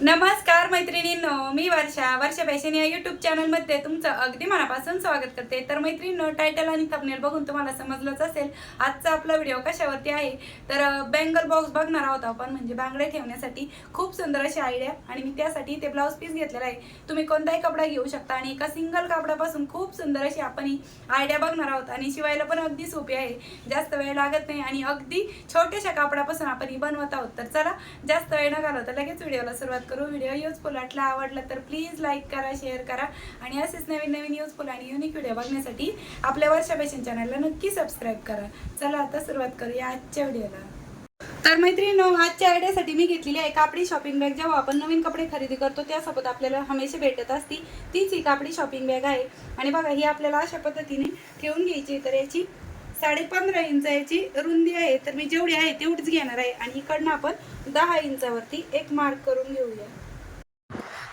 नमस्कार मैत्रिणींनो मी वर्षा. वर्षा फॅशन या युट्यूब चॅनलमध्ये तुमचं अगदी मनापासून स्वागत करते. तर मैत्रिणींनो टायटल आणि थंबनेल बघून तुम्हाला समजलंच असेल आजचा आपला व्हिडिओ कशावरती आहे. तर बेंगल बॉक्स बघणार आहोत आपण म्हणजे बांगडे ठेवण्यासाठी. खूप सुंदर अशी आयडिया आणि मी त्यासाठी ते ब्लाऊज पीस घेतलेला आहे. तुम्ही कोणताही कपडा घेऊ शकता आणि एका सिंगल कापडापासून खूप सुंदर अशी आपण ही आयडिया बघणार आहोत आणि शिवायला पण अगदी सोपी आहे. जास्त वेळ लागत नाही आणि अगदी छोट्याशा कापडापासून आपण ही बनवत आहोत. तर चला जास्त वेळ न घालवता लगेच व्हिडिओला सुरुवात करू. व्हिडिओ युजफुल वाटला आवडला तर प्लीज लाईक करा शेअर करा. आणि असेच नवीन नवीन युजफुल आणि युनिक व्हिडिओ बघण्यासाठी आपल्या वर्षा फॅशन चॅनलला नक्की सबस्क्राईब करा. चला आता सुरुवात करूया आजच्या व्हिडिओला तर मैत्रिणी आजच्या आयडियासाठी मी घेतलेली आहे कापडी शॉपिंग बॅग जेव्हा आपण नवीन कपडे खरेदी करतो त्यासोबत आपल्याला हमेशा भेटत असती तीच ही कापडी शॉपिंग बॅग आहे. आणि बघा ही आपल्याला अशा पद्धतीने ठेवून घ्यायची तर याची साडे पंधरा इंच याची रुंदी आहे. तर मी जेवढी आहे तेवढीच घेणार आहे. आणि इकडनं आपण दहा इंचावरती एक मार्क करून घेऊया.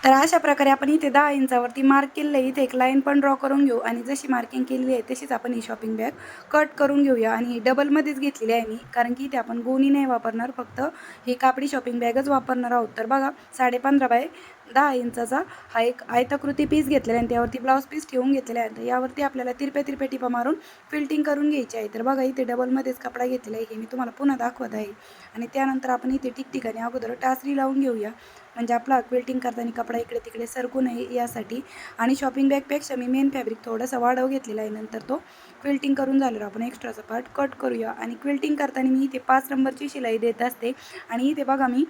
तर अशा प्रकारे आपण इथे दहा इंचावरती मार्क केलेलं आहे. इथे एक लाईन पण ड्रॉ करून घेऊ. आणि जशी मार्किंग केलेली आहे तशीच आपण ही शॉपिंग बॅग कट करून घेऊया. आणि ही डबलमध्येच घेतलेली आहे मी. कारण की इथे आपण गोणी नाही वापरणार. फक्त ही कापडी शॉपिंग बॅगच वापरणार आहोत. तर बघा साडे पंधरा बाय दहा इंचाचा हा एक आयताकृती पीस घेतलेला आहे आणि त्यावरती ब्लाऊज पीस ठेवून घेतलेला आहे. तर यावरती आपल्याला तिरप्या तिरप्या टिपा मारून फिल्टिंग करून घ्यायची आहे. तर बघा इथे डबलमध्येच कपडा घेतलेला आहे. हे मी तुम्हाला पुन्हा दाखवत आहे. आणि त्यानंतर आपण इथे ठिकठिकाणी अगोदर टासरी लावून घेऊया. म्हणजे आपला क्विल्टिंग करताना कपडा इकडे तिकडे सरकू नये यासाठी. आणि शॉपिंग बॅगपेक्षा मी मेन फॅब्रिक थोडासा वाढव घेतलेला आहे. नंतर तो क्विल्टिंग करून झाल्यावर आपण एक्स्ट्राचा पार्ट कट करूया. आणि क्विल्टिंग करताना मी इथे पाच नंबरची शिलाई देत असते. आणि इथे बघा मी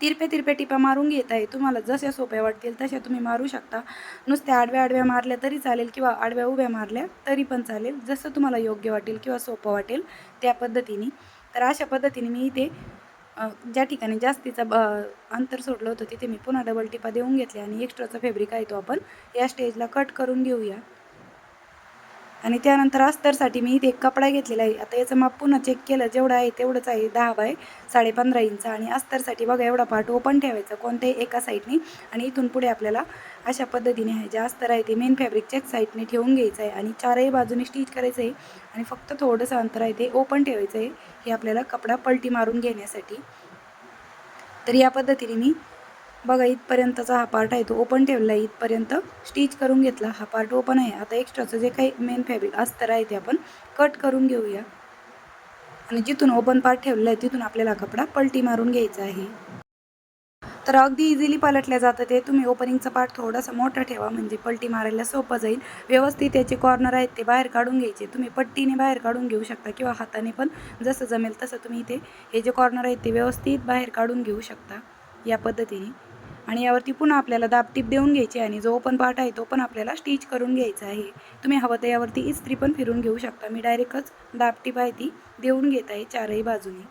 तिरपे तिरपे टिपा मारून घेत आहे तुम्हाला जशा सोप्या वाटतील तशा तुम्ही मारू शकता. नुसत्या आडव्या आडव्या मारल्या तरी चालेल किंवा आडव्या उभ्या मारल्या तरी पण चालेल. जसं तुम्हाला योग्य वाटेल किंवा सोपं वाटेल त्या पद्धतीने. तर अशा पद्धतीने मी इथे ज्या ठिकाणी जास्तीचा ब अंतर सोडलं होतं तिथे मी पुन्हा डबल टिपा देऊन घेतल्या आणि एक्स्ट्राचा फॅब्रिक आहे तो आपण या स्टेजला कट करून घेऊया. आणि त्यानंतर अस्तरसाठी मी इथे एक कपडा घेतलेला आहे. आता याचं माप पुन्हा चेक केलं जेवढं आहे तेवढंच आहे दहा बाय साडे पंधरा इंच. आणि अस्तरसाठी बघा एवढा पार्ट ओपन ठेवायचा कोणत्याही एका साईडने आणि इथून पुढे आपल्याला अशा पद्धतीने आहे जे अस्तर आहे ते मेन फॅब्रिकच्याच साईडने ठेवून घ्यायचं आहे. आणि चारही बाजूने स्टिच करायचं आहे. आणि फक्त थोडंसं अंतर आहे ते ओपन ठेवायचं आहे. हे आपल्याला कपडा पलटी मारून घेण्यासाठी. तर या पद्धतीने मी बघा इथपर्यंतचा हा पार्ट आहे तो ओपन ठेवला आहे. इथपर्यंत स्टिच करून घेतला हा पार्ट ओपन आहे. आता एक्स्ट्राचं जे काही मेन फॅब्रिक अस्तर आहे ते आपण कट करून घेऊया. आणि जिथून ओपन पार्ट ठेवला आहे तिथून आपल्याला कपडा पलटी मारून घ्यायचा आहे. तर अगदी इझिली पलटल्या जातं ते. तुम्ही ओपनिंगचा पार्ट थोडासा मोठा ठेवा म्हणजे पलटी मारायला सोपं जाईल. व्यवस्थित त्याचे कॉर्नर आहेत ते बाहेर काढून घ्यायचे. तुम्ही पट्टीने बाहेर काढून घेऊ शकता किंवा हाताने पण जसं जमेल तसं तुम्ही इथे हे जे कॉर्नर आहेत ते व्यवस्थित बाहेर काढून घेऊ शकता या पद्धतीने. आणि यावरती पुन्हा आपल्याला दाबटीप देऊन घ्यायची आणि जो पण पार्ट आहे तो पण आपल्याला स्टिच करून घ्यायचा आहे. तुम्ही हवं तर यावरती इस्त्री पण फिरून घेऊ शकता. मी डायरेक्टच दाबटीप आहे ती देऊन घेत आहे चारही बाजूनी.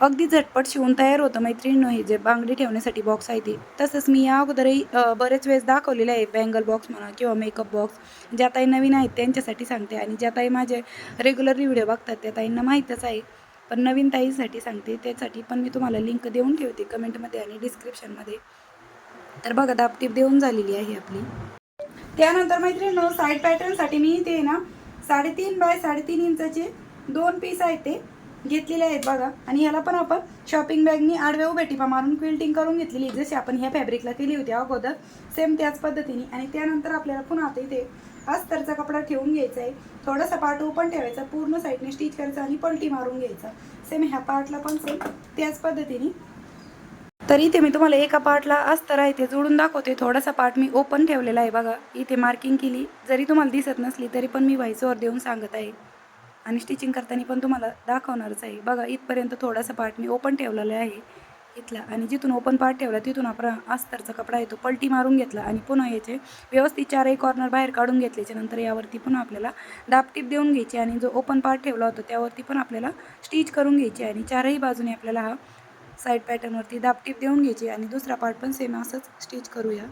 अगदी झटपट शिवून तयार होतं मैत्रिणीनं हे जे बांगडी ठेवण्यासाठी बॉक्स आहे ती. तसंच मी या अगोदरही बरेच वेळेस दाखवलेले आहे बँगल बॉक्स म्हणा किंवा मेकअप बॉक्स ज्या ताई नवीन आहेत त्यांच्यासाठी सांगते. आणि ज्या ताई माझे रेग्युलरली व्हिडिओ बघतात त्या ताईंना माहीतच आहे. पण नवीन ताईसाठी सांगते त्यासाठी पण मी तुम्हाला लिंक देऊन ठेवते कमेंटमध्ये आणि डिस्क्रिप्शनमध्ये तर बघा दाबटीप देऊन झालेली आहे आपली. त्यानंतर मैत्रिणींनो साईड पॅटर्नसाठी मी ते ना साडेतीन बाय साडेतीन इंचाचे दोन पीस आहेत ते घेतलेले आहेत बघा. आणि ह्याला पण आपण शॉपिंग बॅगनी आडव्या उभ्या टिपा मारून क्विल्टिंग करून घेतलेली जशी आपण ह्या फॅब्रिकला केली होती अगोदर सेम त्याच पद्धतीने. आणि त्यानंतर आपल्याला पुन्हा आता इथे अस्तरचा कपडा ठेवून घ्यायचा आहे. थोडासा पार्ट ओपन ठेवायचा पूर्ण साईडने स्टिच करायचा आणि पलटी मारून घ्यायचा. सेम ह्या पार्टला पण सेम त्याच पद्धतीने. तर इथे मी तुम्हाला एका पार्टला अस्तर आहे ते जोडून दाखवते. थोडासा पार्ट मी ओपन ठेवलेला आहे बघा. इथे मार्किंग केली. जरी तुम्हाला दिसत नसली तरी पण मी व्हायचंवर देऊन सांगत आहे. आणि स्टिचिंग करताना पण तुम्हाला दाखवणारच आहे. बघा इथपर्यंत थोडासा पार्ट मी ओपन ठेवलेला आहे. घेतला आणि जिथून ओपन पार्ट ठेवला तिथून आपण अस्तरचा कपडा आहे तो पलटी मारून घेतला आणि पुन्हा याचे व्यवस्थित चारही कॉर्नर बाहेर काढून घेतल्याच्या नंतर यावरती पुन्हा आपल्याला दाबटीप देऊन घ्यायची आणि जो ओपन पार्ट ठेवला होता त्यावरती पण आपल्याला स्टिच करून घ्यायची आणि चारही बाजूने आपल्याला हा साईड पॅटर्नवरती दाबटीप देऊन घ्यायची आणि दुसरा पार्ट पण सेम असंच स्टिच करूया.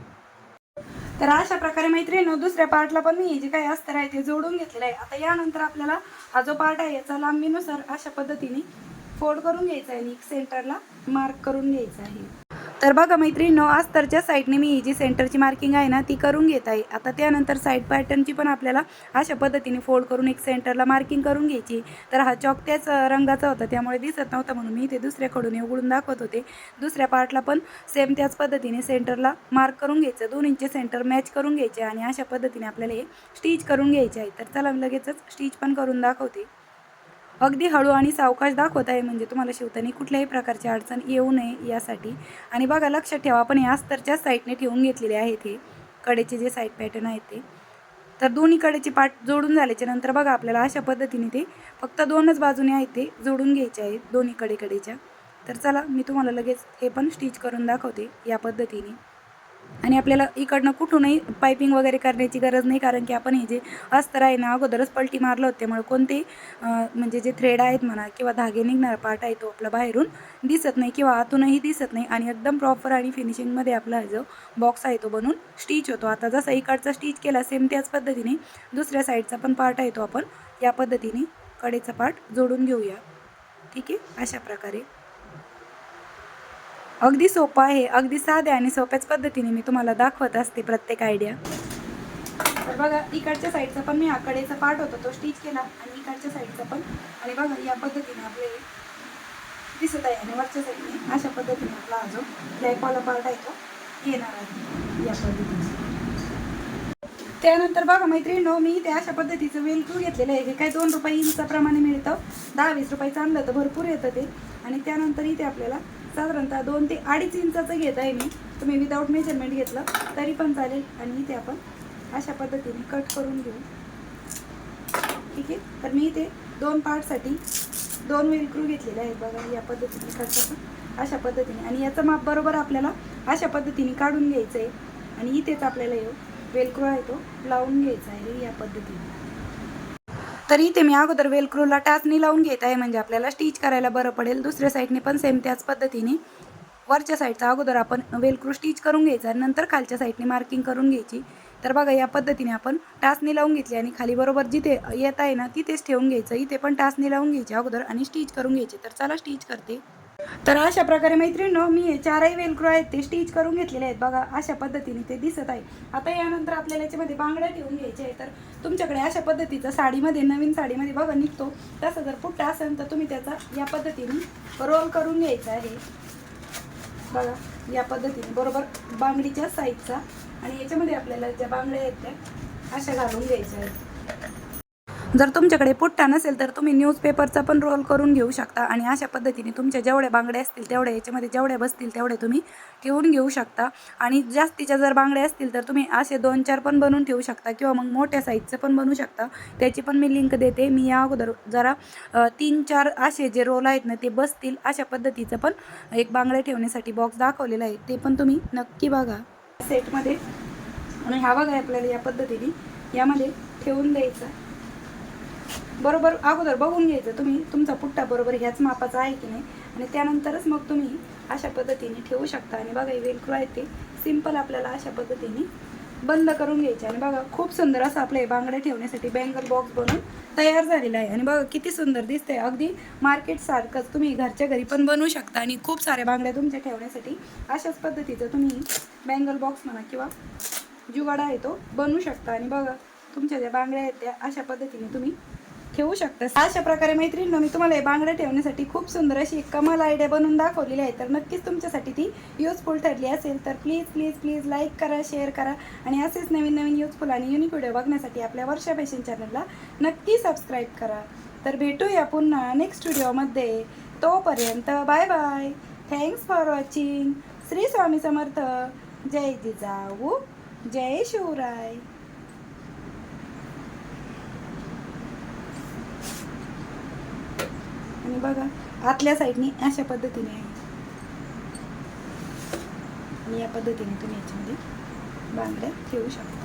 तर अशा प्रकारे मैत्रिणी दुसऱ्या पार्टला पण मी जे काही अस्तर आहे ते जोडून घेतलेलं आहे. आता यानंतर आपल्याला हा जो पार्ट आहे याचा लांबीनुसार अशा पद्धतीने फोल्ड करून घ्यायचा आहे आणि एक सेंटरला मार्क करून घ्यायचा आहे. तर बघा मैत्रिणींनो अस्तरच्या साईडने मी ही जी सेंटरची मार्किंग आहे ना ती करून घेत आहे. आता त्यानंतर साईड पॅटर्नची पण आपल्याला अशा पद्धतीने फोल्ड करून एक सेंटरला मार्किंग करून घ्यायची. तर हा चॉक त्याच रंगाचा होता त्यामुळे दिसत नव्हता म्हणून मी ते दुसऱ्याकडून उघडून दाखवत होते. दुसऱ्या पार्टला पण सेम त्याच पद्धतीने सेंटरला मार्क करून घ्यायचं. दोन इंच सेंटर मॅच करून घ्यायचे आणि अशा पद्धतीने आपल्याला हे स्टिच करून घ्यायचे आहे. तर चला लगेचच स्टिच पण करून दाखवते. अगदी हळू आणि सावकाश दाखवत आहे म्हणजे तुम्हाला शिवताना कुठल्याही प्रकारची अडचण येऊ नये यासाठी. आणि बघा लक्षात ठेवा आपण या अस्तरच्या साईडने ठेवून घेतलेले आहेत हे. कडेचे जे साईड पॅटर्न आहेत ते. तर दोन्ही कडेचे पाठ जोडून झाल्याच्यानंतर बघा आपल्याला अशा पद्धतीने ते फक्त दोनच बाजूने आहेत ते जोडून घ्यायचे आहेत दोन्ही कडेकडेच्या. तर चला मी तुम्हाला लगेच हे पण स्टिच करून दाखवते या पद्धतीने. आणि आपल्याला इकडनं कुठूनही पायपिंग वगैरे करण्याची गरज नाही कारण की आपण हे जे अस्तर आहे ना अगोदरच पलटी मारलं होतं. त्यामुळे कोणते म्हणजे जे थ्रेड आहेत म्हणा किंवा धागे निघणारा पार्ट आहे तो आपला बाहेरून दिसत नाही किंवा आतूनही दिसत नाही. आणि एकदम प्रॉपर आणि फिनिशिंगमध्ये आपला जो बॉक्स आहे तो बनून स्टिच होतो. आता जसा इकडचा स्टिच केला सेम त्याच पद्धतीने दुसऱ्या साईडचा पण पार्ट आहे तो आपण या पद्धतीने कडेचा पार्ट जोडून घेऊया. ठीक आहे? अशा प्रकारे. अगदी सोपं आहे अगदी साध्या आणि सोप्याच पद्धतीने मी तुम्हाला दाखवत असते प्रत्येक आयडिया तर बघा इकडच्या साईडचा पण मी आकडेचा पार्ट होता तो स्टिच केला आणि इकडच्या साईडचा पण. आणि बघा या पद्धतीने आपले दिसत आहे आणि वरच्या साईडने अशा पद्धतीने आपला हा जो बॅकवाला पार्ट आहे तो येणार आहे या पद्धतीने. त्यानंतर बघा मैत्रिणीनो मी ते अशा पद्धतीचं वेलक्रू घेतलेलं आहे. हे काय दोन रुपये इंचाप्रमाणे मिळतं. दहा वीस रुपयाचं आणलं तर भरपूर येतं ते. आणि त्यानंतर इथे आपल्याला साधारणतः दोन ते अडीच इंचाचं घेत आहे मी. तुम्ही विदाऊट मेजरमेंट घेतलं तरी पण चालेल. आणि इथे आपण अशा पद्धतीने कट करून घेऊ. ठीक आहे? तर मी इथे दोन पार्टसाठी दोन वेलक्रू घेतलेले आहेत बघा या पद्धतीने कट करून. अशा पद्धतीने. आणि याचं माप बरोबर आपल्याला अशा पद्धतीने काढून घ्यायचं आहे आणि इथेच आपल्याला येऊ वेलक्रो आहे तो लावून घ्यायचा आहे या पद्धतीने. तर इथे मी अगोदर वेलक्रूला टाचणी लावून घेत आहे. म्हणजे आपल्याला स्टिच करायला बरं पडेल. दुसऱ्या साईडने पण सेम त्याच पद्धतीने. वरच्या साईडचा अगोदर आपण वेलक्रू स्टिच करून घ्यायचा नंतर खालच्या साईडने मार्किंग करून घ्यायची. तर बघा या पद्धतीने आपण टाचणी लावून घेतली आणि खाली बरोबर जिथे येत आहे ना तिथेच ठेवून घ्यायचं. इथे पण टाचणी लावून घ्यायची अगोदर आणि स्टिच करून घ्यायची. तर चला स्टिच करते. तर अशा प्रकारे मैत्रिणींनो मी हे चारही वेलक्रो आहेत ते स्टिच करून घेतलेले आहेत. बघा अशा पद्धतीने ते दिसत आहे. आता यानंतर आपल्याला याच्यामध्ये बांगड्या ठेवून घ्यायचे आहे तर तुमच्याकडे अशा पद्धतीचा साडीमध्ये नवीन साडीमध्ये बघा निघतो. तसं जर पुट्टा असेल तर तुम्ही त्याचा या पद्धतीने रोल करून घ्यायचा आहे. बघा या पद्धतीने बरोबर बांगडीच्या साईजचा आणि याच्यामध्ये आपल्याला ज्या बांगड्या आहेत त्या अशा घालून घ्यायच्या आहेत. जर तुमच्याकडे पुट्टा नसेल तर तुम्ही न्यूजपेपरचा पण रोल करून घेऊ शकता आणि अशा पद्धतीने तुमच्या जेवढ्या बांगड्या असतील तेवढ्या याच्यामध्ये जेवढ्या बसतील तेवढे तुम्ही ठेवून घेऊ शकता. आणि जास्तीच्या जर बांगड्या असतील तर तुम्ही असे दोन चार पण बनवून ठेवू शकता किंवा मग मोठ्या साईजचं पण बनवू शकता. त्याची पण मी लिंक देते. मी या अगोदर जरा तीन चार असे जे रोल आहेत ना ते बसतील. अशा पद्धतीचं पण एक बांगड्या ठेवण्यासाठी बॉक्स दाखवलेला आहे. ते पण तुम्ही नक्की बघा. सेटमध्ये आणि हा बघा आपल्याला या पद्धतीने यामध्ये ठेवून द्यायचा. बरोबर अगोदर बघून घ्यायचं. तुम्ही तुमचा पुट्टा बरोबर ह्याच मापाचा आहे की नाही? आणि त्यानंतरच मग तुम्ही अशा पद्धतीने ठेवू शकता. आणि बघा वेलक्रो आहे ते. सिंपल आपल्याला अशा पद्धतीने बंद करून घ्यायचे. आणि बघा खूप सुंदर असं आपलं हे बांगड्या ठेवण्यासाठी बँगल बॉक्स बनवून तयार झालेला आहे. आणि बघा किती सुंदर दिसतंय. अगदी मार्केटसारखंच तुम्ही घरच्या घरी पण बनवू शकता. आणि खूप साऱ्या बांगड्या तुमच्या ठेवण्यासाठी अशाच पद्धतीचं तुम्ही बँगल बॉक्स म्हणा किंवा जुगाडा आहे तो बनवू शकता. आणि बघा तुमच्या ज्या बांगड्या आहेत त्या अशा पद्धतीने तुम्ही ठेवू शकता. अशा प्रकारे मैत्रिणींनो मी तुम्हाला हे बांगड्या ठेवण्यासाठी खूप सुंदर अशी कमाल आयडिया बनवून दाखवलेली आहे. तर नक्कीच तुमच्यासाठी ती युजफुल ठरली असेल तर प्लीज प्लीज प्लीज लाईक करा शेअर करा आणि असेच नवीन नवीन युजफुल आणि युनिक व्हिडिओ बघण्यासाठी आपल्या वर्षा फॅशन चॅनलला नक्की सबस्क्राईब करा. तर भेटूया पुन्हा नेक्स्ट व्हिडिओमध्ये तोपर्यंत bye bye thanks for watching Shri Swami Samarth. जय जिजाऊ. जय शिवराय. पद्धतीने बघा आतल्या साईडनी अशा पद्धतीने आहे. मी या पद्धतीने तुम्ही याच्यामध्ये बांगड्या ठेवू शकता.